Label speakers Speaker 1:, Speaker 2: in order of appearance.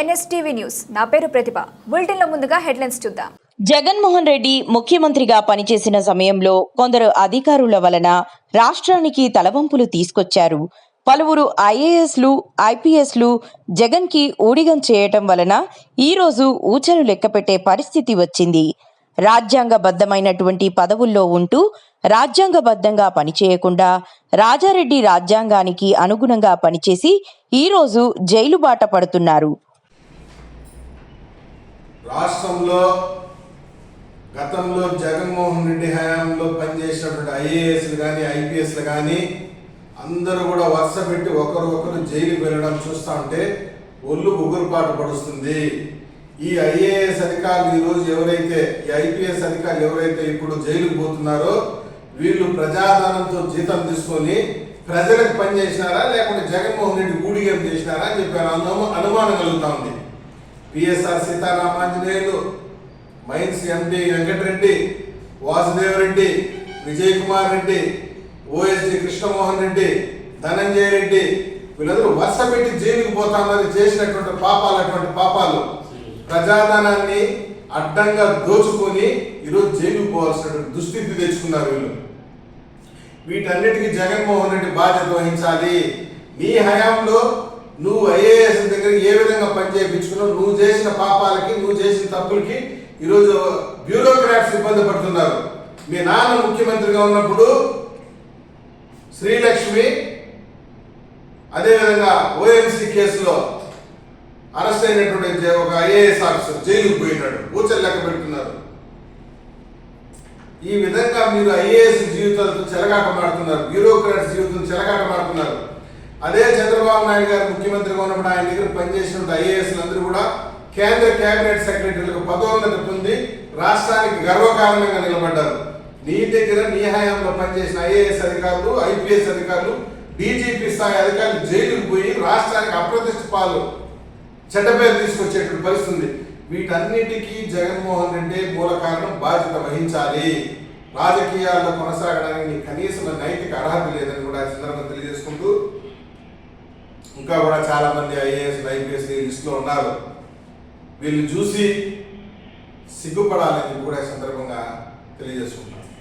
Speaker 1: NSTV news. నా పేరు ప్రతిభ. బులెటిన్లో ముందుగా హెడ్లైన్స్ చూద్దాం.
Speaker 2: జగన్మోహన్ రెడ్డి ముఖ్యమంత్రిగా పనిచేసిన సమయంలో కొందరు అధికారుల వలన రాష్ట్రానికి తలవంపులు తీసుకొచ్చారు. పలువురు ఐఏఎస్లు ఐపీఎస్లు జగన్కి ఊడిగం చేయటం వలన ఈరోజు ఊచలు లెక్కపెట్టే పరిస్థితి వచ్చింది. రాజ్యాంగబద్ధమైనటువంటి పదవుల్లో ఉంటూ రాజ్యాంగబద్ధంగా పనిచేయకుండా రాజారెడ్డి రాజ్యాంగానికి అనుగుణంగా పనిచేసి ఈరోజు జైలు బాట పడుతున్నారు.
Speaker 3: రాష్ట్రంలో గతంలో జగన్మోహన్ రెడ్డి హయాంలో పనిచేసినటువంటి ఐఏఎస్లు కానీ ఐపీఎస్లు కానీ అందరూ కూడా వరుస పెట్టి ఒకరు ఒకరు జైలుకి వెళ్ళడం చూస్తూ ఉంటే ఒళ్ళు ఉగురుపాటు పడుస్తుంది. ఈ ఐఏఎస్ అధికారులు ఈరోజు ఎవరైతే ఈ ఐపీఎస్ అధికారులు ఎవరైతే ఇప్పుడు జైలుకు పోతున్నారో వీళ్ళు ప్రజాధనంతో జీతం తీసుకొని ప్రజలకు పనిచేసినారా లేకుంటే జగన్మోహన్ రెడ్డి గూడిగేం చేసినారా అని చెప్పి అనుమానం అనుమానం కలుగుతా ఉంది. PSR Seetharamanjaneyulu mines MP Venkatareddy Vasudev Reddy Vijay Kumar Reddy OSD Krishnamohan Reddy Dhananjaya Reddy వీళ్ళందరూ వరుస పెట్టి జైలుకు పోతామని చేసినటువంటి పాపాలు అటువంటి పాపాలు ప్రజాధనాన్ని అడ్డంగా దోచుకొని ఈరోజు జైలుకు పోవాల్సినటువంటి దుస్థితి తెచ్చుకున్నారు వీళ్ళు. వీటన్నిటికీ జగన్మోహన్ రెడ్డి బాధ్యత వహించాలి. నీ హయాంలో నువ్వు ఐఏఎస్ దగ్గర ఏ విధంగా పనిచేయించుకున్నావు నువ్వు చేసిన పాపాలకి నువ్వు చేసిన తప్పులకి ఈరోజు బ్యూరోక్రాట్స్ ఇబ్బంది పడుతున్నారు. మీ నాన్న ముఖ్యమంత్రిగా ఉన్నప్పుడు శ్రీలక్ష్మి అదేవిధంగా ఓఎంసీ కేసులో అరెస్ట్ అయినటువంటి ఒక ఐఏఎస్ ఆఫీసర్ జైలుకు పోయినాడు. ఊచలు లెక్క పెడుతున్నారు. ఈ విధంగా మీరు ఐఏఎస్ జీవితాలతో చెలగాటమాడుతున్నారు. బ్యూరోక్రాట్స్ జీవితం చెలగాటమాడుతున్నారు. అదే చంద్రబాబు నాయుడు గారు ముఖ్యమంత్రిగా ఉన్నప్పుడు ఆయన దగ్గర పనిచేసిన ఐఏఎస్లు అందరూ కూడా కేంద్ర కేబినెట్ సెక్రటరీలకు పదోన్నతి పొంది రాష్ట్రానికి గర్వకారణంగా నిలబడ్డారు. నీ దగ్గర నీ హయాంలో పనిచేసిన ఐఏఎస్ అధికారులు ఐపీఎస్ అధికారులు డీజీపీ స్థాయి అధికారులు జైలుకు పోయి రాష్ట్రానికి అప్రతిష్ట పాలు చెడ్డపేరు తీసుకొచ్చేటువంటి పరిస్థితి ఉంది వీటన్నిటికీ జగన్మోహన్ రెడ్డి మూల కారణం బాధ్యత వహించాలి. రాజకీయాల్లో కొనసాగడానికి కనీసం నైతిక అర్హత లేదని కూడా ఈ తెలియజేసుకుంటూ ఇంకా కూడా చాలా మంది ఐఏఎస్ ఐపీఎస్ లిస్టులో ఉన్నారు. వీళ్ళు చూసి సిగ్గుపడాలని కూడా సందర్భంగా తెలియజేసుకుంటున్నాను.